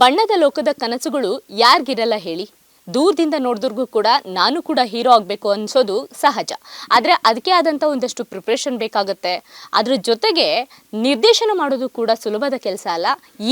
ಬಣ್ಣದ ಲೋಕದ ಕನಸುಗಳು ಯಾರಿಗಿರಲ್ಲ ಹೇಳಿ. ದೂರದಿಂದ ನೋಡಿದ್ರಿಗೂ ಕೂಡ ನಾನು ಕೂಡ ಹೀರೋ ಆಗಬೇಕು ಅನ್ಸೋದು ಸಹಜ. ಆದರೆ ಅದಕ್ಕೆ ಆದಂಥ ಒಂದಷ್ಟು ಪ್ರಿಪ್ರೇಷನ್ ಬೇಕಾಗುತ್ತೆ. ಅದ್ರ ಜೊತೆಗೆ ನಿರ್ದೇಶನ ಮಾಡೋದು ಕೂಡ ಸುಲಭದ ಕೆಲಸ ಅಲ್ಲ.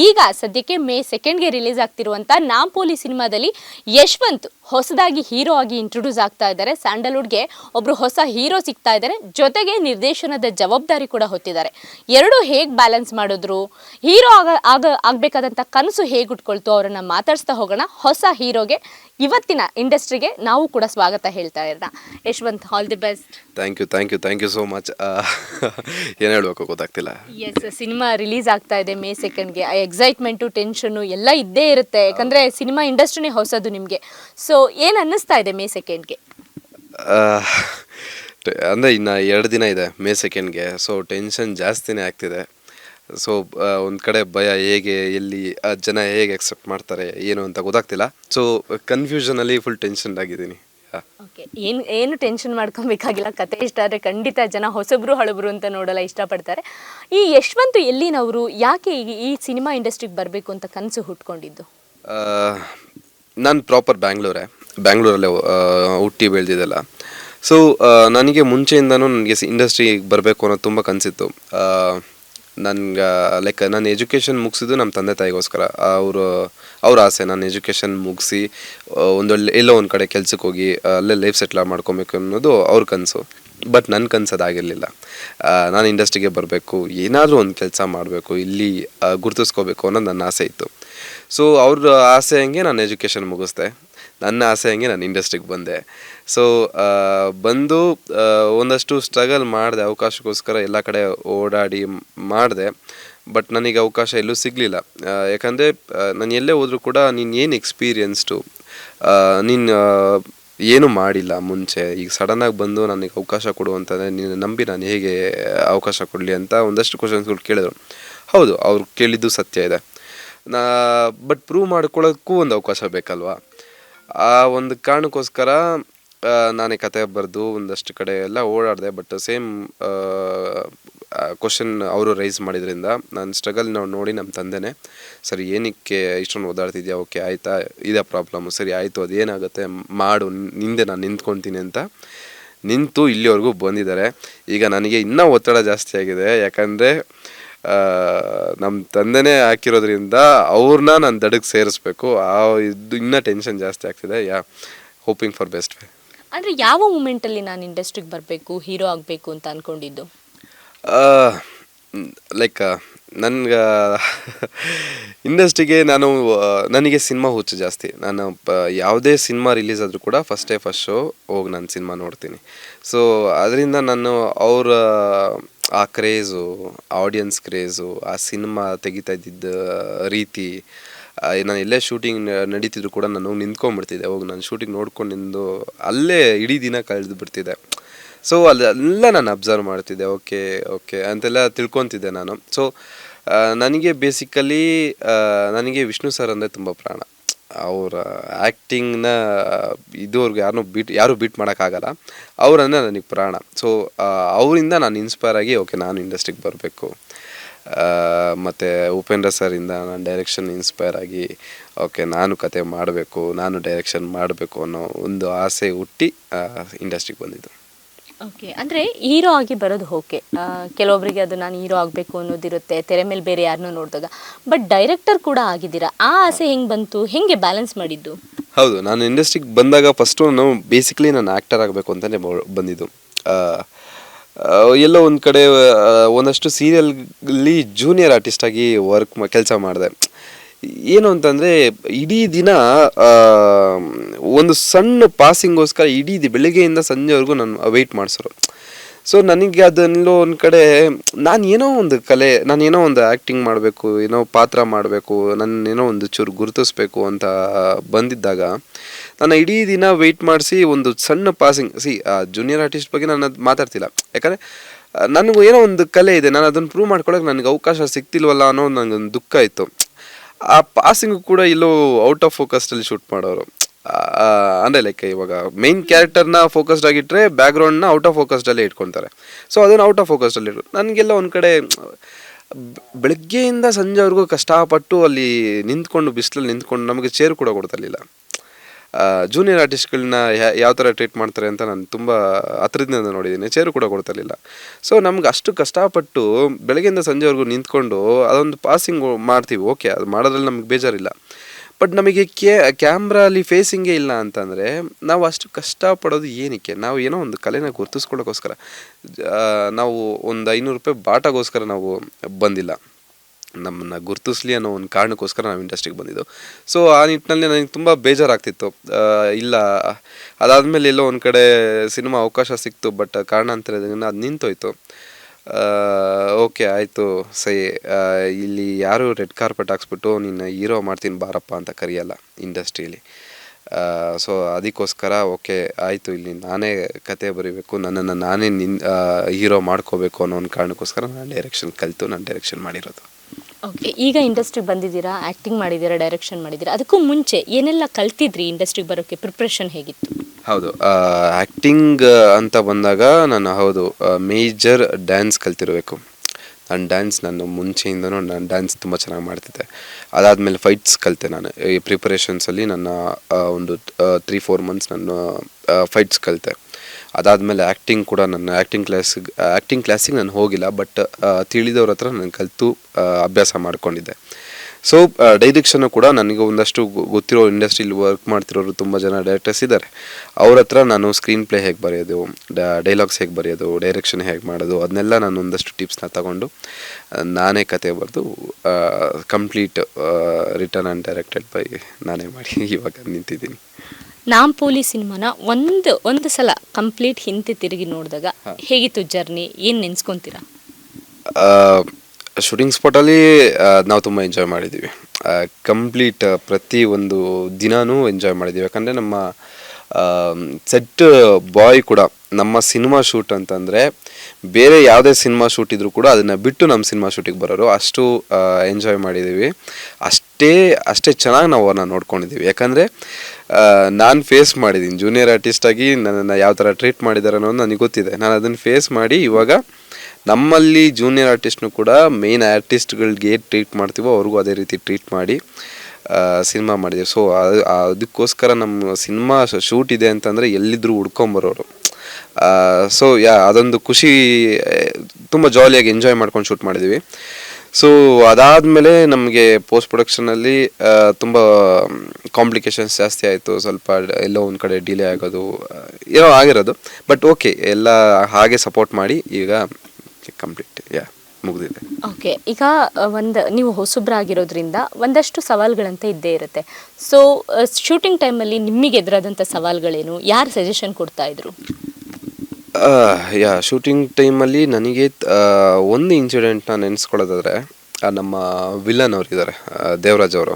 ಈಗ ಸದ್ಯಕ್ಕೆ ಮೇ ಸೆಕೆಂಡ್ಗೆ ರಿಲೀಸ್ ಆಗ್ತಿರುವಂಥ ನಾಂಪೋಲಿ ಸಿನಿಮಾದಲ್ಲಿ ಯಶವಂತ್ ಹೊಸದಾಗಿ ಹೀರೋ ಆಗಿ ಇಂಟ್ರೊಡ್ಯೂಸ್ ಆಗ್ತಾ ಇದ್ದಾರೆ. ಸ್ಯಾಂಡಲ್ವುಡ್ಗೆ ಒಬ್ಬರು ಹೊಸ ಹೀರೋ ಸಿಗ್ತಾ ಇದ್ದಾರೆ. ಜೊತೆಗೆ ನಿರ್ದೇಶನದ ಜವಾಬ್ದಾರಿ ಕೂಡ ಹೊತ್ತಿದ್ದಾರೆ. ಎರಡು ಹೇಗೆ ಬ್ಯಾಲೆನ್ಸ್ ಮಾಡಿದ್ರು? ಹೀರೋ ಆಗ ಆಗ ಆಗಬೇಕಾದಂಥ ಕನಸು ಹೇಗೆ ಉಟ್ಕೊಳ್ತು? ಅವರನ್ನ ಮಾತಾಡಿಸ್ತಾ ಹೋಗೋಣ. ಹೊಸ ಹೀರೋಗೆ ಇವತ್ತಿನ ಇಂಡಸ್ಟ್ರಿಗೆ ನಾವು ಕೂಡ ಸ್ವಾಗತ ಹೇಳ್ತಾ ಇರೋಣ. Yashwant all the best thank you thank you thank you so much ಏನು ಹೇಳಬೇಕು ಗೊತ್ತಾಗ್ತಿಲ್ಲ. ಎಸ್ ಸಿನಿಮಾ ರಿಲೀಸ್ ಆಗ್ತಾ ಇದೆ ಮೇ ಸೆಕೆಂಡ್ಗೆ ಎಕ್ಸೈಟ್ಮೆಂಟು ಟೆನ್ಷನ್ನು ಎಲ್ಲ ಇದ್ದೇ ಇರುತ್ತೆ. ಯಾಕಂದರೆ ಸಿನಿಮಾ ಇಂಡಸ್ಟ್ರಿನೇ ಹೊಸದು ನಿಮಗೆ. ಸೊ ಏನು ಅನ್ನಿಸ್ತಾ ಇದೆ ಮೇ ಸೆಕೆಂಡ್ಗೆ ಅಂದರೆ ಇನ್ನು ಎರಡು ದಿನ ಇದೆ ಮೇ ಸೆಕೆಂಡ್ಗೆ ಸೊ ಟೆನ್ಷನ್ ಜಾಸ್ತಿನೇ ಆಗ್ತಿದೆ. ಸೊ ಒಂದು ಕಡೆ ಭಯ ಹೇಗೆ ಎಲ್ಲಿ ಜನ ಹೇಗೆ ಎಕ್ಸೆಪ್ಟ್ ಮಾಡ್ತಾರೆ ಏನು ಅಂತ ಗೊತ್ತಾಗ್ತಿಲ್ಲ. ಸೊ ಕನ್ಫ್ಯೂಷನಲ್ಲಿ ಫುಲ್ ಟೆನ್ಷನ್ ಆಗಿದ್ದೀನಿ. ಓಕೆ ಏನು ಏನು ಟೆನ್ಷನ್ ಮಾಡ್ಕೊಬೇಕಾಗಿಲ್ಲ. ಕತೆ ಇಷ್ಟ ಆದರೆ ಖಂಡಿತ ಜನ ಹೊಸಬ್ರು ಹಳಬ್ರು ಅಂತ ನೋಡಲ್ಲ ಇಷ್ಟಪಡ್ತಾರೆ. ಈ ಯಶ್ವಂತ್ ಎಲ್ಲಿನವರು? ಯಾಕೆ ಈ ಸಿನಿಮಾ ಇಂಡಸ್ಟ್ರಿಗೆ ಬರಬೇಕು ಅಂತ ಕನಸು ಹುಟ್ಕೊಂಡಿದ್ದು? ನಾನು ಪ್ರಾಪರ್ ಬ್ಯಾಂಗ್ಳೂರೇ ಬ್ಯಾಂಗ್ಳೂರಲ್ಲೇ ಹುಟ್ಟಿ ಬೆಳೆದಿದ್ದೆಲ್ಲ. ಸೊ ನನಗೆ ಮುಂಚೆಯಿಂದನೂ ನನಗೆ ಇಂಡಸ್ಟ್ರಿಗೆ ಬರಬೇಕು ಅನ್ನೋದು ತುಂಬ ಕನಸಿತ್ತು. ನನ್ಗೆ ಲೈಕ್ ನಾನು ಎಜುಕೇಷನ್ ಮುಗಿಸಿದ್ದು ನಮ್ಮ ತಂದೆ ತಾಯಿಗೋಸ್ಕರ. ಅವರು, ಅವ್ರ ಆಸೆ, ನಾನು ಎಜುಕೇಷನ್ ಮುಗಿಸಿ ಒಂದೊಳ್ಳೆ, ಎಲ್ಲೋ ಒಂದು ಕಡೆ ಕೆಲ್ಸಕ್ಕೆ ಹೋಗಿ, ಅಲ್ಲೇ ಲೈಫ್ ಸೆಟ್ಲ್ ಮಾಡ್ಕೊಬೇಕು ಅನ್ನೋದು ಅವ್ರ ಕನಸು. ಬಟ್ ನನ್ನ ಕನಸು ಅದಾಗಿರಲಿಲ್ಲ. ನಾನು ಇಂಡಸ್ಟ್ರಿಗೆ ಬರಬೇಕು, ಏನಾದರೂ ಒಂದು ಕೆಲಸ ಮಾಡಬೇಕು, ಇಲ್ಲಿ ಗುರುತಿಸ್ಕೋಬೇಕು ಅನ್ನೋದು ನನ್ನ ಆಸೆ ಇತ್ತು. ಸೊ ಅವ್ರ ಆಸೆ ಹಂಗೆ ನಾನು ಎಜುಕೇಷನ್ ಮುಗಿಸ್ದೆ? ನನ್ನ ಆಸೆ ಹಂಗೆ ನಾನು ಇಂಡಸ್ಟ್ರಿಗೆ ಬಂದೆ? ಸೊ ಬಂದು ಒಂದಷ್ಟು ಸ್ಟ್ರಗಲ್ ಮಾಡಿದೆ, ಅವಕಾಶಕ್ಕೋಸ್ಕರ ಎಲ್ಲ ಕಡೆ ಓಡಾಡಿ ಮಾಡಿದೆ. ಬಟ್ ನನಗೆ ಅವಕಾಶ ಎಲ್ಲೂ ಸಿಗಲಿಲ್ಲ. ಯಾಕಂದರೆ ನಾನು ಎಲ್ಲೇ ಹೋದರೂ ಕೂಡ ನೀನು ಏನು ಎಕ್ಸ್ಪೀರಿಯನ್ಸ್ಡು ನೀನು ಏನು ಮಾಡಿಲ್ಲ ಮುಂಚೆ. ಈಗ ಸಡನ್ನಾಗಿ ಬಂದು ನನಗೆ ಅವಕಾಶ ಕೊಡು ಅಂತಂದರೆ ನೀನು ನಂಬಿ ನಾನು ಹೇಗೆ ಅವಕಾಶ ಕೊಡಲಿ ಅಂತ ಒಂದಷ್ಟು ಕ್ವಶನ್ಸ್ಗಳು ಕೇಳಿದ್ರು. ಹೌದು, ಅವ್ರು ಕೇಳಿದ್ದು ಸತ್ಯ ಇದೆ. ನಾ ಬಟ್ ಪ್ರೂವ್ ಮಾಡ್ಕೊಳ್ಳೋಕ್ಕೂ ಒಂದು ಅವಕಾಶ ಬೇಕಲ್ವಾ? ಆ ಒಂದು ಕಾರಣಕ್ಕೋಸ್ಕರ ನಾನೇ ಕತೆ ಬರೆದು ಒಂದಷ್ಟು ಕಡೆ ಎಲ್ಲ ಓಡಾಡಿದೆ ಬಟ್ ಸೇಮ್ ಕ್ವಶನ್ ಅವರು ರೈಸ್ ಮಾಡಿದ್ರಿಂದ ನಾನು ಸ್ಟ್ರಗಲ್ ನಾವು ನೋಡಿ ನಮ್ಮ ತಂದೆನೇ, ಸರಿ, ಏನಕ್ಕೆ ಇಷ್ಟೊಂದು ಓದಾಡ್ತಿದ್ಯಾ? ಓಕೆ ಆಯಿತಾ? ಇದೇ ಪ್ರಾಬ್ಲಮ್ಮು ಸರಿ, ಆಯಿತು. ಅದೇನಾಗುತ್ತೆ? ಮಾಡು. ನಿಂದೆ ನಾನು ನಿಂತ್ಕೊತೀನಿ ಅಂತ ನಿಂತು ಇಲ್ಲಿವರೆಗೂ ಬಂದಿದ್ದಾರೆ. ಈಗ ನನಗೆ ಇನ್ನೂ ಒತ್ತಡ ಜಾಸ್ತಿ ಆಗಿದೆ. ಯಾಕಂದರೆ ನಮ್ಮ ತಂದೆನೇ ಹಾಕಿರೋದ್ರಿಂದ ಅವ್ರನ್ನ ನಾನು ದಡಕ್ಕೆ ಸೇರಿಸ್ಬೇಕು. ಆ ಇದು ಇನ್ನೂ ಟೆನ್ಷನ್ ಜಾಸ್ತಿ ಆಗ್ತಿದೆ. ಯಾ ಹೋಪಿಂಗ್ ಫಾರ್ ಬೆಸ್ಟ್ ಅಂದರೆ ಯಾವ ಮೂಮೆಂಟಲ್ಲಿ ನಾನು ಇಂಡಸ್ಟ್ರಿಗೆ ಬರಬೇಕು ಹೀರೋ ಆಗಬೇಕು ಅಂತ ಅಂದ್ಕೊಂಡಿದ್ದು ಲೈಕ್ ನನ್ಗೆ ಇಂಡಸ್ಟ್ರಿಗೆ ನಾನು ನನಗೆ ಸಿನಿಮಾ ಹುಚ್ಚು ಜಾಸ್ತಿ. ನಾನು ಯಾವುದೇ ಸಿನಿಮಾ ರಿಲೀಸ್ ಆದರೂ ಕೂಡ ಫಸ್ಟೇ ಫಸ್ಟ್ ಶೋ ಹೋಗಿ ನಾನು ಸಿನಿಮಾ ನೋಡ್ತೀನಿ. ಸೊ ಅದರಿಂದ ನಾನು ಅವರ, ಆ ಕ್ರೇಜು ಆಡಿಯನ್ಸ್ ಕ್ರೇಜು ಆ ಸಿನಿಮಾ ತೆಗಿತಾ ಇದ್ದಿದ್ದ ರೀತಿ ನಾನು ಎಲ್ಲೇ ಶೂಟಿಂಗ್ ನಡೀತಿದ್ರು ಕೂಡ ನಾನು ಹೋಗಿ ನಿಂತ್ಕೊಂಡ್ಬಿಡ್ತಿದ್ದೆ. ಹೋಗಿ ನಾನು ಶೂಟಿಂಗ್ ನೋಡ್ಕೊಂಡು ನಿಂದು ಅಲ್ಲೇ ಇಡೀ ದಿನ ಕಳೆದು ಬಿಡ್ತಿದ್ದೆ ಸೊ ಅಲ್ಲೆಲ್ಲ ನಾನು ಅಬ್ಸರ್ವ್ ಮಾಡ್ತಿದ್ದೆ. ಓಕೆ ಓಕೆ ಅಂತೆಲ್ಲ ತಿಳ್ಕೊತಿದ್ದೆ ನಾನು. ಸೊ ನನಗೆ ಬೇಸಿಕಲಿ ನನಗೆ ವಿಷ್ಣು ಸರ್ ಅಂದರೆ ತುಂಬ ಪ್ರಾಣ. ಅವರ ಆ್ಯಕ್ಟಿಂಗ್ನ ಇದುವರೆಗೂ ಯಾರನ್ನೂ ಬೀಟ್ ಯಾರೂ ಬೀಟ್ ಮಾಡೋಕ್ಕಾಗಲ್ಲ. ಅವರನ್ನು ನನಗೆ ಪ್ರಾಣ. ಸೊ ಅವರಿಂದ ನಾನು ಇನ್ಸ್ಪೈರ್ ಆಗಿ ಓಕೆ ನಾನು ಇಂಡಸ್ಟ್ರಿಗೆ ಬರಬೇಕು. ಮತ್ತು ಉಪೇಂದ್ರ ಸರಿಂದ ನಾನು ಡೈರೆಕ್ಷನ್ ಇನ್ಸ್ಪೈರ್ ಆಗಿ ಓಕೆ ನಾನು ಕತೆ ಮಾಡಬೇಕು, ನಾನು ಡೈರೆಕ್ಷನ್ ಮಾಡಬೇಕು ಅನ್ನೋ ಒಂದು ಆಸೆ ಹುಟ್ಟಿ ಇಂಡಸ್ಟ್ರಿಗೆ ಬಂದಿದ್ದು. ಓಕೆ, ಅಂದರೆ ಹೀರೋ ಆಗಿ ಬರೋದು ಓಕೆ. ಕೆಲವೊಬ್ಬರಿಗೆ ಅದು ನಾನು ಹೀರೋ ಆಗಬೇಕು ಅನ್ನೋದಿರುತ್ತೆ, ತೆರೆ ಮೇಲೆ ಬೇರೆ ಯಾರನ್ನೂ ನೋಡಿದಾಗ. ಬಟ್ ಡೈರೆಕ್ಟರ್ ಕೂಡ ಆಗಿದ್ದೀರಾ? ಆ ಆಸೆ ಹೆಂಗೆ ಬಂತು? ಹೆಂಗೆ ಬ್ಯಾಲೆನ್ಸ್ ಮಾಡಿದ್ದು? ಹೌದು, ನಾನು ಇಂಡಸ್ಟ್ರಿಗೆ ಬಂದಾಗ ಫಸ್ಟು ನಾನು ಬೇಸಿಕ್ಲಿ ನಾನು ಆ್ಯಕ್ಟರ್ ಆಗಬೇಕು ಅಂತಲೇ ಬಂದಿದ್ದು. ಎಲ್ಲೋ ಒಂದು ಕಡೆ ಒಂದಷ್ಟು ಸೀರಿಯಲ್ಲಿ ಜೂನಿಯರ್ ಆರ್ಟಿಸ್ಟ್ ಆಗಿ ವರ್ಕ್ ಕೆಲಸ ಮಾಡಿದೆ. ಏನು ಅಂತಂದರೆ, ಇಡೀ ದಿನ ಒಂದು ಸಣ್ಣ ಪಾಸಿಂಗೋಸ್ಕರ ಇಡೀ ಬೆಳಗ್ಗೆಯಿಂದ ಸಂಜೆವರೆಗೂ ನಾನು ವೆಯ್ಟ್ ಮಾಡಿಸೋರು. ಸೊ ನನಗೆ ಅದನ್ನೆಲ್ಲೋ ಒಂದು ಕಡೆ, ನಾನು ಏನೋ ಒಂದು ಕಲೆ, ನಾನು ಏನೋ ಒಂದು ಆ್ಯಕ್ಟಿಂಗ್ ಮಾಡಬೇಕು, ಏನೋ ಪಾತ್ರ ಮಾಡಬೇಕು ನನ್ನ ಏನೋ ಒಂದು ಚೂರು ಗುರುತಿಸ್ಬೇಕು ಅಂತ ಬಂದಿದ್ದಾಗ, ನಾನು ಇಡೀ ದಿನ ವೆಯ್ಟ್ ಮಾಡಿಸಿ ಒಂದು ಸಣ್ಣ ಪಾಸಿಂಗ್ ಸಿ ಜೂನಿಯರ್ ಆರ್ಟಿಸ್ಟ್ ಬಗ್ಗೆ ನಾನು ಅದು ಮಾತಾಡ್ತಿಲ್ಲ. ಯಾಕಂದರೆ ನನಗೂ ಏನೋ ಒಂದು ಕಲೆ ಇದೆ, ನಾನು ಅದನ್ನು ಪ್ರೂವ್ ಮಾಡ್ಕೊಳಕ್ಕೆ ನನಗೆ ಅವಕಾಶ ಸಿಗ್ತಿಲ್ವಲ್ಲ ಅನ್ನೋ ನನಗೊಂದು ದುಃಖ ಇತ್ತು. ಆ ಪಾಸಿಂಗ್ ಕೂಡ ಇಲ್ಲೂ ಔಟ್ ಆಫ್ ಫೋಕಸ್ಡಲ್ಲಿ ಶೂಟ್ ಮಾಡೋರು. ಅಂದರೆ ಲೈಕ್ ಇವಾಗ ಮೇನ್ ಕ್ಯಾರೆಕ್ಟರ್ನ ಫೋಕಸ್ಡ್ ಆಗಿಟ್ರೆ ಬ್ಯಾಕ್ಗ್ರೌಂಡ್ನ ಔಟ್ ಆಫ್ ಫೋಕಸ್ಡಲ್ಲೇ ಇಟ್ಕೊಳ್ತಾರೆ ಸೊ ಅದನ್ನು ಔಟ್ ಆಫ್ ಫೋಕಸ್ಡಲ್ಲಿ ಇಟ್ಟು ನನಗೆಲ್ಲ ಒಂದು ಕಡೆ ಬೆಳಗ್ಗೆಯಿಂದ ಸಂಜೆವರೆಗೂ ಕಷ್ಟಪಟ್ಟು ಅಲ್ಲಿ ನಿಂತ್ಕೊಂಡು, ಬಿಸಿಲಲ್ಲಿ ನಿಂತ್ಕೊಂಡು ನಮಗೆ ಚೇರ್ ಕೂಡ ಕೊಡ್ತಿರ್ಲಿಲ್ಲ ಜೂನಿಯರ್ ಆರ್ಟಿಸ್ಟ್ಗಳನ್ನ ಯಾವ ಥರ ಟ್ರೀಟ್ ಮಾಡ್ತಾರೆ ಅಂತ ನಾನು ತುಂಬ ಹತ್ರದಿಂದ ನೋಡಿದ್ದೀನಿ ಚೇರು ಕೂಡ ಕೊಡ್ತಿರ್ಲಿಲ್ಲ. ಸೊ ನಮ್ಗೆ ಅಷ್ಟು ಕಷ್ಟಪಟ್ಟು ಬೆಳಗ್ಗೆಯಿಂದ ಸಂಜೆವರೆಗೂ ನಿಂತ್ಕೊಂಡು ಅದೊಂದು ಪಾಸಿಂಗ್ ಮಾಡ್ತೀವಿ. ಓಕೆ ಅದು ಮಾಡೋದ್ರಲ್ಲಿ ನಮ್ಗೆ ಬೇಜಾರಿಲ್ಲ. ಬಟ್ ನಮಗೆ ಕ್ಯಾ ಕ್ಯಾಮ್ರಾಲಿ ಫೇಸಿಂಗೇ ಇಲ್ಲ ಅಂತಂದರೆ ನಾವು ಅಷ್ಟು ಕಷ್ಟಪಡೋದು ಏನಕ್ಕೆ? ನಾವು ಏನೋ ಒಂದು ಕಲೆನ ಗುರ್ತಿಸ್ಕೊಳ್ಳೋಕ್ಕೋಸ್ಕರ ನಾವು ಒಂದು ಐನೂರು ರೂಪಾಯಿ ಬಾಟಾಗೋಸ್ಕರ ನಾವು ಬಂದಿಲ್ಲ. ನಮ್ಮನ್ನು ಗುರುತಿಸ್ಲಿ ಅನ್ನೋ ಒಂದು ಕಾರಣಕ್ಕೋಸ್ಕರ ನಾವು ಇಂಡಸ್ಟ್ರಿಗೆ ಬಂದಿದ್ದು. ಸೊ ಆ ನಿಟ್ಟಿನಲ್ಲಿ ನನಗೆ ತುಂಬ ಬೇಜಾರಾಗ್ತಿತ್ತು. ಇಲ್ಲ, ಅದಾದಮೇಲೆ ಎಲ್ಲೋ ಒಂದು ಕಡೆ ಸಿನಿಮಾ ಅವಕಾಶ ಸಿಕ್ತು, ಬಟ್ ಕಾರಣಾಂತರದಿಂದ ಅದು ನಿಂತೋಯ್ತು. ಓಕೆ, ಆಯಿತು, ಸೈ ಇಲ್ಲಿ ಯಾರು ರೆಡ್ ಕಾರ್ಪೆಟ್ ಹಾಕ್ಸ್ಬಿಟ್ಟು, ನಿನ್ನ ಹೀರೋ ಮಾಡ್ತೀನಿ ಬಾರಪ್ಪ ಅಂತ ಕರೆಯಲ್ಲ ಇಂಡಸ್ಟ್ರಿಯಲ್ಲಿ ಸೊ, ಅದಕ್ಕೋಸ್ಕರ, ಓಕೆ, ಆಯಿತು, ಇಲ್ಲಿ ನಾನೇ ಕತೆ ಬರೀಬೇಕು, ನನ್ನನ್ನು ನಾನೇ ನಿನ್ ಹೀರೋ ಮಾಡ್ಕೋಬೇಕು ಅನ್ನೋ ಒಂದು ಕಾರಣಕ್ಕೋಸ್ಕರ ನಾನು ಡೈರೆಕ್ಷನ್ ಕಲಿತು, ನಾನು ಡೈರೆಕ್ಷನ್ ಮಾಡಿರೋದು. ಓಕೆ, ಈಗ ಇಂಡಸ್ಟ್ರಿಗೆ ಬಂದಿದ್ದೀರಾ? ಆ್ಯಕ್ಟಿಂಗ್ ಮಾಡಿದ್ದೀರಾ? ಡೈರೆಕ್ಷನ್ ಮಾಡಿದ್ದೀರಾ? ಅದಕ್ಕೂ ಮುಂಚೆ ಏನೆಲ್ಲ ಕಲ್ತಿದ್ರಿ ಇಂಡಸ್ಟ್ರಿಗೆ ಬರೋಕ್ಕೆ ಪ್ರಿಪ್ರೇಷನ್ ಹೇಗಿತ್ತು? ಹೌದು ಆ್ಯಕ್ಟಿಂಗ್ ಅಂತ ಬಂದಾಗ ನಾನು, ಹೌದು ಮೇಜರ್ ಡ್ಯಾನ್ಸ್ ಕಲ್ತಿರಬೇಕು. ನಾನು ಡ್ಯಾನ್ಸ್ ನಾನು ಮುಂಚೆಯಿಂದನೂ ನಾನು ಡ್ಯಾನ್ಸ್ ತುಂಬ ಚೆನ್ನಾಗಿ ಮಾಡ್ತಿದ್ದೆ. ಅದಾದಮೇಲೆ ಫೈಟ್ಸ್ ಕಲಿತೆ ನಾನು. ಈ ಪ್ರಿಪರೇಷನ್ಸಲ್ಲಿ ನನ್ನ ಒಂದು ತ್ರೀ ಫೋರ್ ಮಂತ್ಸ್ ನಾನು ಫೈಟ್ಸ್ ಕಲಿತೆ. ಅದಾದಮೇಲೆ ಆ್ಯಕ್ಟಿಂಗ್ ಕೂಡ ನನ್ನ ಆ್ಯಕ್ಟಿಂಗ್ ಕ್ಲಾಸ್ ಆ್ಯಕ್ಟಿಂಗ್ ಕ್ಲಾಸಿಗೆ ನಾನು ಹೋಗಿಲ್ಲ ಬಟ್ ತಿಳಿದವ್ರ ಹತ್ರ ನಾನು ಕಲಿತು ಅಭ್ಯಾಸ ಮಾಡಿಕೊಂಡಿದ್ದೆ. ಸೊ ಡೈರೆಕ್ಷನ್ನು ಕೂಡ ನನಗೆ ಒಂದಷ್ಟು ಗೊತ್ತಿರೋ ಇಂಡಸ್ಟ್ರೀಲಿ ವರ್ಕ್ ಮಾಡ್ತಿರೋರು ತುಂಬ ಜನ ಡೈರೆಕ್ಟರ್ಸ್ ಇದ್ದಾರೆ. ಅವ್ರ ಹತ್ರ ನಾನು ಸ್ಕ್ರೀನ್ ಪ್ಲೇ ಹೇಗೆ ಬರೆಯೋದು ಡೈಲಾಗ್ಸ್ ಹೇಗೆ ಬರೆಯೋದು ಡೈರೆಕ್ಷನ್ ಹೇಗೆ ಮಾಡೋದು ಅದನ್ನೆಲ್ಲ ನಾನು ಒಂದಷ್ಟು ಟಿಪ್ಸ್ನ ತಗೊಂಡು, ನಾನೇ ಕತೆ ಬರೆದು complete written and directed by ನಾನೇ ಮಾಡಿ, ಇವಾಗ ನಿಂತಿದ್ದೀನಿ. ನಾಮ್ ಪೋಲಿ ಸಿನಿಮಾನ ಒಂದು ಒಂದು ಸಲ ಕಂಪ್ಲೀಟ್ ಹಿಂದೆ ತಿರುಗಿ ನೋಡಿದಾಗ ಹೇಗಿತ್ತು ಜರ್ನಿ? ಏನು ನೆನ್ಸ್ಕೊಂತೀರಾ? ಶೂಟಿಂಗ್ ಸ್ಪಾಟಲ್ಲಿ ನಾವು ತುಂಬ ಎಂಜಾಯ್ ಮಾಡಿದ್ದೀವಿ ಕಂಪ್ಲೀಟ್ ಪ್ರತಿ ಒಂದು ದಿನಾನೂ ಎಂಜಾಯ್ ಮಾಡಿದ್ದೀವಿ ಯಾಕಂದರೆ ನಮ್ಮ ಸೆಟ್ ಬಾಯ್ ಕೂಡ ನಮ್ಮ ಸಿನಿಮಾ ಶೂಟ್ ಅಂತಂದರೆ ಬೇರೆ ಯಾವುದೇ ಸಿನಿಮಾ ಶೂಟ್ ಇದ್ದರೂ ಕೂಡ ಅದನ್ನು ಬಿಟ್ಟು ನಮ್ಮ ಸಿನಿಮಾ ಶೂಟಿಗೆ ಬರೋರು ಅಷ್ಟು ಎಂಜಾಯ್ ಮಾಡಿದ್ದೀವಿ ಅಷ್ಟೇ ಅಷ್ಟೇ ಚೆನ್ನಾಗಿ ನಾವು ಅವ್ರನ್ನ ನೋಡ್ಕೊಂಡಿದ್ದೀವಿ ಯಾಕಂದರೆ ನಾನು ಫೇಸ್ ಮಾಡಿದ್ದೀನಿ ಜೂನಿಯರ್ ಆರ್ಟಿಸ್ಟಾಗಿ ನನ್ನನ್ನು ಯಾವ ಥರ ಟ್ರೀಟ್ ಮಾಡಿದ್ದಾರೆ ಅನ್ನೋದು ನನಗೆ ಗೊತ್ತಿದೆ. ನಾನು ಅದನ್ನು ಫೇಸ್ ಮಾಡಿ ಇವಾಗ ನಮ್ಮಲ್ಲಿ ಜೂನಿಯರ್ ಆರ್ಟಿಸ್ಟ್ನು ಕೂಡ ಮೇನ್ ಆರ್ಟಿಸ್ಟ್ಗಳಿಗೆ ಟ್ರೀಟ್ ಮಾಡ್ತೀವೋ ಅವ್ರಿಗೂ ಅದೇ ರೀತಿ ಟ್ರೀಟ್ ಮಾಡಿ ಸಿನಿಮಾ ಮಾಡಿದೆ. ಸೊ ಅದಕ್ಕೋಸ್ಕರ ನಮ್ಮ ಸಿನಿಮಾ ಶೂಟ್ ಇದೆ ಅಂತಂದರೆ ಎಲ್ಲಿದ್ದರೂ ಹುಡ್ಕೊಂಬರೋರು ಸೊ ಯಾ ಅದೊಂದು ಖುಷಿ ತುಂಬ ಜಾಲಿಯಾಗಿ ಎಂಜಾಯ್ ಮಾಡ್ಕೊಂಡು ಶೂಟ್ ಮಾಡಿದ್ದೀವಿ ಸೊ ಅದಾದಮೇಲೆ ನಮಗೆ ಪೋಸ್ಟ್ ಪ್ರೊಡಕ್ಷನಲ್ಲಿ ತುಂಬ ಕಾಂಪ್ಲಿಕೇಶನ್ಸ್ ಜಾಸ್ತಿ ಆಯಿತು. ಸ್ವಲ್ಪ ಎಲ್ಲೋ ಒಂದು ಕಡೆ ಡಿಲೇ ಆಗೋದು ಏನೋ ಆಗಿರೋದು. ಬಟ್ ಓಕೆ ಎಲ್ಲ ಹಾಗೆ ಸಪೋರ್ಟ್ ಮಾಡಿ ಈಗ ಕಂಪ್ಲೀಟ್ ಯಾ ಮುಗಿದಿದೆ. ಓಕೆ ಈಗ ಒಂದು, ನೀವು ಹೊಸಬ್ರಾಗಿರೋದ್ರಿಂದ ಒಂದಷ್ಟು ಸವಾಲುಗಳಂತ ಇದ್ದೇ ಇರುತ್ತೆ. ಸೊ ಶೂಟಿಂಗ್ ಟೈಮಲ್ಲಿ ನಿಮಗೆ ಎದುರಾದಂಥ ಸವಾಲುಗಳೇನು? ಯಾರು ಸಜೆಷನ್ ಕೊಡ್ತಾ ಇದ್ರು? ಯಾ ಶೂಟಿಂಗ್ ಟೈಮಲ್ಲಿ ನನಗೆ ಒಂದು ಇನ್ಸಿಡೆಂಟ್ನ ನೆನೆಸ್ಕೊಳ್ಳೋದಾದ್ರೆ ನಮ್ಮ ವಿಲನ್ ಅವರಿದ್ದಾರೆ ದೇವರಾಜ್ ಅವರು.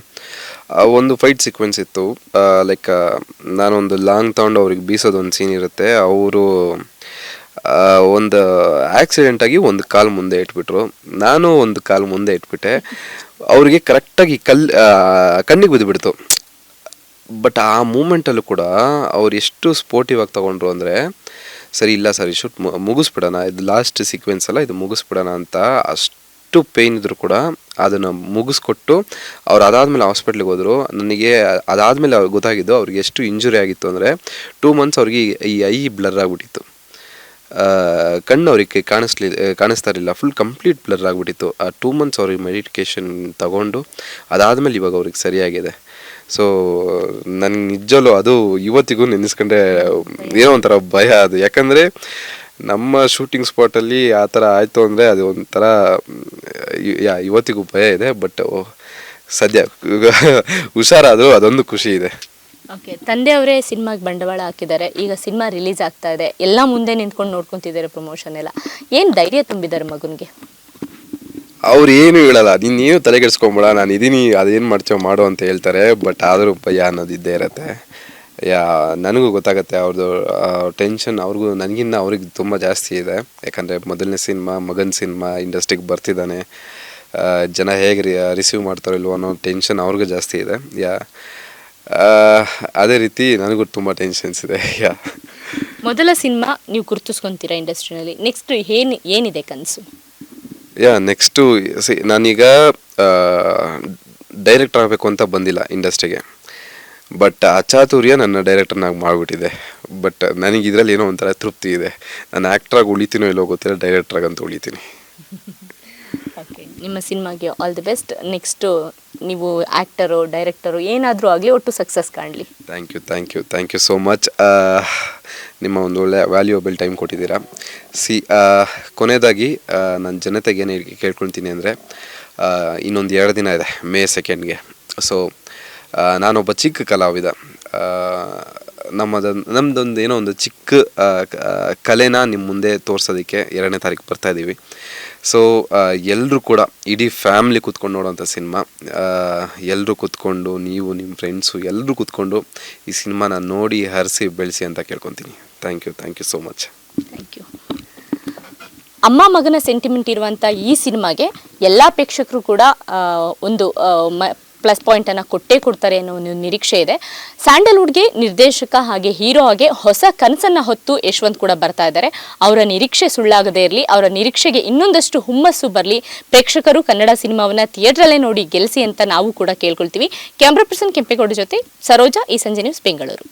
ಒಂದು ಫೈಟ್ ಸೀಕ್ವೆನ್ಸ್ ಇತ್ತು. ಲೈಕ್ ನಾನೊಂದು ಲಾಂಗ್ ತಗೊಂಡು ಅವ್ರಿಗೆ ಬೀಸೋದು ಒಂದು ಸೀನ್ ಇರುತ್ತೆ. ಅವರು ಒಂದು ಆಕ್ಸಿಡೆಂಟ್ ಆಗಿ ಒಂದು ಕಾಲು ಮುಂದೆ ಇಟ್ಬಿಟ್ರು. ನಾನು ಒಂದು ಕಾಲು ಮುಂದೆ ಇಟ್ಬಿಟ್ಟೆ. ಅವರಿಗೆ ಕರೆಕ್ಟಾಗಿ ಕಲ್ ಕಣ್ಣಿಗೆ ಬಿದ್ದುಬಿಡ್ತು ಬಟ್ ಆ ಮೂಮೆಂಟಲ್ಲೂ ಕೂಡ ಅವ್ರು ಎಷ್ಟು ಸ್ಪೋರ್ಟಿವ್ ಆಗಿ ತಗೊಂಡ್ರು ಅಂದರೆ ಸರಿ, ಇಲ್ಲ ಸರಿ ಶೂಟ್ ಮುಗಿಸ್ಬಿಡೋಣ. ಇದು ಲಾಸ್ಟ್ ಸೀಕ್ವೆನ್ಸ್ ಅಲ್ಲ, ಇದು ಮುಗಿಸ್ಬಿಡೋಣ ಅಂತ ಅಷ್ಟು ಪೇಯ್ನ್ ಇದ್ರು ಕೂಡ ಅದನ್ನು ಮುಗಿಸ್ಕೊಟ್ಟು ಅವ್ರು ಅದಾದಮೇಲೆ ಹಾಸ್ಪಿಟ್ಲಿಗೆ ಹೋದರು. ನನಗೆ ಅದಾದಮೇಲೆ ಅವ್ರಿಗೆ ಗೊತ್ತಾಗಿದ್ದು ಅವ್ರಿಗೆ ಎಷ್ಟು ಇಂಜುರಿ ಆಗಿತ್ತು ಅಂದರೆ ಟೂ ಮಂತ್ಸ್ ಅವ್ರಿಗೆ ಈ- ಐ ಬ್ಲರ್ ಆಗಿಬಿಟ್ಟಿತ್ತು. ಕಣ್ಣು ಅವ್ರಿಗೆ ಕಾಣಿಸ್ಲಿ, ಕಾಣಿಸ್ತಾ ಇರಲಿಲ್ಲ. ಫುಲ್ ಕಂಪ್ಲೀಟ್ ಬ್ಲರ್ ಆಗಿಬಿಟ್ಟಿತ್ತು. ಆ ಟೂ ಮಂತ್ಸ್ ಅವ್ರಿಗೆ ಮೆಡಿಕೇಶನ್ ತಗೊಂಡು ಅದಾದಮೇಲೆ ಇವಾಗ ಅವ್ರಿಗೆ ಸರಿಯಾಗಿದೆ. ಸೊ ನನಗೆ ನಿಜಲ್ಲೂ ಅದು ಇವತ್ತಿಗೂ ನೆನೆಸ್ಕೊಂಡ್ರೆ ಏನೋ ಒಂಥರ ಭಯ ಅದು. ಯಾಕಂದರೆ ನಮ್ಮ ಶೂಟಿಂಗ್ ಸ್ಪಾಟಲ್ಲಿ ಆ ಥರ ಆಯಿತು ಅಂದರೆ ಅದು ಒಂಥರ ಯಾ, ಇವತ್ತಿಗೂ ಭಯ ಇದೆ ಬಟ್ ಸದ್ಯ ಹುಷಾರಾದರೂ ಅದೊಂದು ಖುಷಿ ಇದೆ. ಓಕೆ ತಂದೆಯವರೇ ಸಿನಿಮಾಗೆ ಬಂಡವಾಳ ಹಾಕಿದ್ದಾರೆ. ಈಗ ಸಿನಿಮಾ ರಿಲೀಸ್ ಆಗ್ತಾ ಇದೆ. ಎಲ್ಲ ಮುಂದೆ ನಿಂತ್ಕೊಂಡು ನೋಡ್ಕೊಂತಿದ್ದಾರೆ ಪ್ರಮೋಷನ್ ಎಲ್ಲ. ಏನು ಧೈರ್ಯ ತುಂಬಿದ್ದಾರೆ ಮಗನಿಗೆ? ಅವ್ರು ಏನು ಹೇಳಲ್ಲ ನೀನು ಏನು ತಲೆ ಕೆಡ್ಸ್ಕೊಂಬಿಡ ನಾನು ಇದ್ದೀನಿ ಅದೇನು ಮಾಡ್ತೀವೋ ಮಾಡು ಅಂತ ಹೇಳ್ತಾರೆ ಬಟ್ ಆದರೂ ಭಯ ಅನ್ನೋದು ಇದ್ದೇ ಇರುತ್ತೆ. ಯಾ, ನನಗೂ ಗೊತ್ತಾಗುತ್ತೆ ಅವ್ರದ್ದು ಟೆನ್ಷನ್ ಅವ್ರಿಗೂ, ನನಗಿನ್ನ ಅವ್ರಿಗೆ ತುಂಬ ಜಾಸ್ತಿ ಇದೆ. ಯಾಕಂದರೆ ಮೊದಲನೇ ಸಿನಿಮಾ, ಮಗನ ಸಿನಿಮಾ ಇಂಡಸ್ಟ್ರಿಗೆ ಬರ್ತಿದ್ದಾನೆ. ಜನ ಹೇಗೆ ರಿಸೀವ್ ಮಾಡ್ತಾರೋ ಇಲ್ವೋ ಅನ್ನೋ ಟೆನ್ಷನ್ ಅವ್ರಿಗೂ ಜಾಸ್ತಿ ಇದೆ. ಯಾ ಅದೇ ರೀತಿ ನನಗೂ ತುಂಬ ಟೆನ್ಷನ್ಸ್ ಇದೆ. ಯಾ. ಮೊದಲ ಸಿನಿಮಾ ನೀವು ಗುರುತಿಸ್ಕೊತೀರಾ ಇಂಡಸ್ಟ್ರಿನಲ್ಲಿ ನೆಕ್ಸ್ಟ್ ಏನು, ಏನಿದೆ ಕನಸು? ಯಾ ನೆಕ್ಸ್ಟು ಸಿ ನಾನೀಗ ಡೈರೆಕ್ಟರ್ ಆಗಬೇಕು ಅಂತ ಬಂದಿಲ್ಲ ಇಂಡಸ್ಟ್ರಿಗೆ ಬಟ್ ಆ ಚಾತುರ್ಯ ನನ್ನ ಡೈರೆಕ್ಟರ್ನಾಗಿ ಮಾಡಿಬಿಟ್ಟಿದೆ. ಬಟ್ ನನಗೆ ಇದರಲ್ಲಿ ಏನೋ ಒಂಥರ ತೃಪ್ತಿ ಇದೆ. ನಾನು ಆ್ಯಕ್ಟ್ರಾಗಿ ಉಳಿತೀನೋ ಇಲ್ಲೋ ಗೊತ್ತಿಲ್ಲ ಡೈರೆಕ್ಟ್ರಾಗಂತ ಉಳಿತೀನಿ. ನಿಮ್ಮ ಸಿನಿಮಾಗೆ ಆಲ್ ದಿ ಬೆಸ್ಟ್ ನೆಕ್ಸ್ಟು ನೀವು ಆ್ಯಕ್ಟರು ಡೈರೆಕ್ಟರು ಏನಾದರೂ ಆಗಲಿ ಒಟ್ಟು success ಕಾಣಲಿ. Thank you thank you thank you so much ನಿಮ್ಮ ಒಂದು ಒಳ್ಳೆಯ ವ್ಯಾಲ್ಯೂಯಬಲ್ ಟೈಮ್ ಕೊಟ್ಟಿದ್ದೀರಾ. ಸಿ ಕೊನೆಯದಾಗಿ ನನ್ನ ಜನತೆಗೆ ಏನು ಕೇಳ್ಕೊಳ್ತೀನಿ ಅಂದರೆ ಇನ್ನೊಂದು ಎರಡು ದಿನ ಇದೆ ಮೇ ಸೆಕೆಂಡ್ಗೆ ಸೊ ನಾನೊಬ್ಬ ಚಿಕ್ಕ ಕಲಾವಿದ. ನಮ್ಮದ ನಮ್ಮದೊಂದು ಏನೋ ಒಂದು ಚಿಕ್ಕ ಕಲೆನ ನಿಮ್ಮ ಮುಂದೆ ತೋರಿಸೋದಕ್ಕೆ ಎರಡನೇ ತಾರೀಕು ಬರ್ತಾ ಇದ್ದೀವಿ ಸೊ ಎಲ್ಲರೂ ಕೂಡ ಇಡೀ ಫ್ಯಾಮ್ಲಿ ಕೂತ್ಕೊಂಡು ನೋಡೋಂಥ ಸಿನಿಮಾ ಎಲ್ಲರೂ ಕೂತ್ಕೊಂಡು, ನೀವು ನಿಮ್ಮ ಫ್ರೆಂಡ್ಸು ಎಲ್ಲರೂ ಕೂತ್ಕೊಂಡು ಈ ಸಿನಿಮಾನ ನೋಡಿ, ಹರಿಸಿ, ಬೆಳೆಸಿ ಅಂತ ಕೇಳ್ಕೊತೀನಿ. Thank you thank you so much thank you ಅಮ್ಮ ಮಗನ ಸೆಂಟಿಮೆಂಟ್ ಇರುವಂಥ ಈ ಸಿನಿಮಾಗೆ ಎಲ್ಲ ಪ್ರೇಕ್ಷಕರು ಕೂಡ ಒಂದು ಪ್ಲಸ್ ಪಾಯಿಂಟನ್ನು ಕೊಟ್ಟೇ ಕೊಡ್ತಾರೆ ಅನ್ನೋ ಒಂದು ನಿರೀಕ್ಷೆ ಇದೆ. ಸ್ಯಾಂಡಲ್ವುಡ್ಗೆ ನಿರ್ದೇಶಕ ಹಾಗೆ ಹೀರೋ ಆಗಿ ಹೊಸ ಕನಸನ್ನು ಹೊತ್ತು ಯಶವಂತ್ ಕೂಡ ಬರ್ತಾ ಇದ್ದಾರೆ. ಅವರ ನಿರೀಕ್ಷೆ ಸುಳ್ಳಾಗದೇ ಇರಲಿ, ಅವರ ನಿರೀಕ್ಷೆಗೆ ಇನ್ನೊಂದಷ್ಟು ಹುಮ್ಮಸ್ಸು ಬರಲಿ, ಪ್ರೇಕ್ಷಕರು ಕನ್ನಡ ಸಿನಿಮಾವನ್ನ ಥಿಯೇಟ್ರಲ್ಲೇ ನೋಡಿ ಗೆಲ್ಲಿಸಿ ಅಂತ ನಾವು ಕೂಡ ಕೇಳ್ಕೊಳ್ತೀವಿ. ಕ್ಯಾಮ್ರಾ ಪರ್ಸನ್ ಕೆಂಪೇಗೌಡ ಜೊತೆ ಸರೋಜಾ, ಈ ಸಂಜೆ ನ್ಯೂಸ್ ಬೆಂಗಳೂರು.